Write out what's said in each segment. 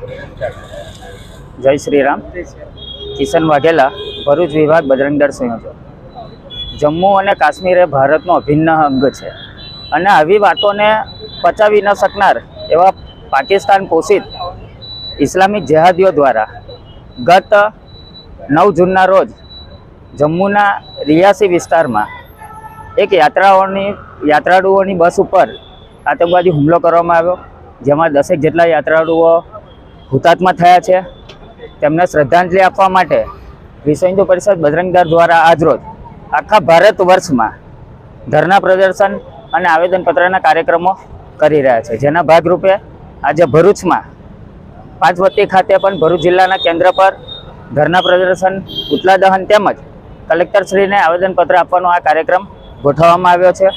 જય શ્રી રામ કિશન વાઘેલા, ભરૂચ વિભાગ બજરંગ દળ સંયોજક. જમ્મુ અને કાશ્મીર એ ભારતનો અભિન્ન અંગ છે અને આવી વાતોને પચાવી ન શકનાર એવા પાકિસ્તાન પોષિત ઇસ્લામિક જેહાદીઓ દ્વારા ગત નવ જૂનના રોજ જમ્મુના રિયાસી વિસ્તારમાં એક યાત્રાઓની, યાત્રાળુઓની બસ ઉપર આતંકવાદી હુમલો કરવામાં આવ્યો, જેમાં દસેક જેટલા યાત્રાળુઓ હુતાત્મા થયા છે. તેમને શ્રદ્ધાંજલિ આપવા માટે વિશ્વ હિન્દુ પરિષદ બજરંગ દળ દ્વારા આજરોજ આખા ભારત વર્ષમાં ધરના પ્રદર્શન અને આવેદનપત્રના કાર્યક્રમો કરી રહ્યા છે. જેના ભાગરૂપે આજે ભરૂચમાં પાંચવતી ખાતે પણ ભરૂચ જિલ્લાના કેન્દ્ર પર ધરના પ્રદર્શન, પુતલા દહન તેમજ કલેક્ટરશ્રીને આવેદનપત્ર આપવાનો આ કાર્યક્રમ ગોઠવવામાં આવ્યો છે.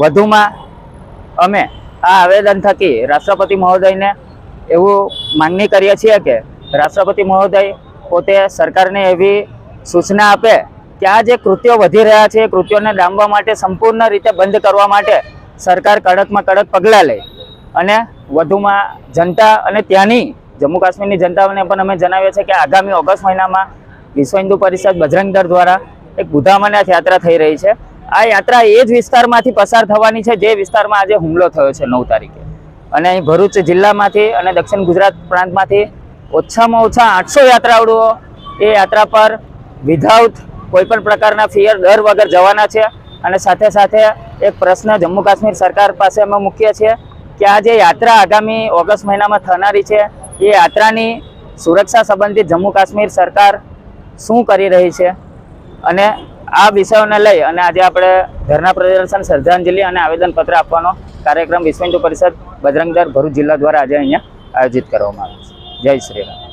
વધુમાં અમે આ આવેદન થકી રાષ્ટ્રપતિ મહોદયને એવું માંગણી કરીએ છીએ કે રાષ્ટ્રપતિ મહોદય પોતે સરકારને એવી સૂચના આપે કે આ જે કૃત્યો વધી રહ્યા છે, એ કૃત્યોને ડામવા માટે સંપૂર્ણ રીતે બંધ કરવા માટે સરકાર કડકમાં કડક પગલાં લે. અને વધુમાં જનતા અને ત્યાંની જમ્મુ કાશ્મીરની જનતાઓને પણ અમે જણાવીએ છીએ કે આગામી ઓગસ્ટ મહિનામાં વિશ્વ હિન્દુ પરિષદ બજરંગ દળ દ્વારા એક બુધામનાથ યાત્રા થઈ રહી છે. આ યાત્રા એ જ વિસ્તારમાંથી પસાર થવાની છે, જે વિસ્તારમાં આજે હુમલો થયો છે નવ તારીખે. અને અહીં ભરૂચ જિલ્લામાંથી અને દક્ષિણ ગુજરાત પ્રાંતમાંથી ઓછામાં ઓછા આઠસો યાત્રાળુઓ એ યાત્રા પર વિધાઉટ કોઈ પણ પ્રકારના ફિયર ડર વગર જવાના છે. અને સાથે સાથે એક પ્રશ્ન જમ્મુ કાશ્મીર સરકાર પાસે અમે મૂકીએ છીએ કે આ જે યાત્રા આગામી ઓગસ્ટ મહિનામાં થનારી છે, એ યાત્રાની સુરક્ષા સંબંધિત જમ્મુ કાશ્મીર સરકાર શું કરી રહી છે? અને આ વિષયોને લઈ અને આજે આપણે ધરના પ્રદર્શન, શ્રદ્ધાંજલિ અને આવેદનપત્ર આપવાનો કાર્યક્રમ વિશ્વ હિન્દુ પરિષદ બજરંગ ભરૂચ જિલ્લા દ્વારા આજે અહીંયા આયોજિત કરવામાં આવ્યો છે. જય શ્રી રામ.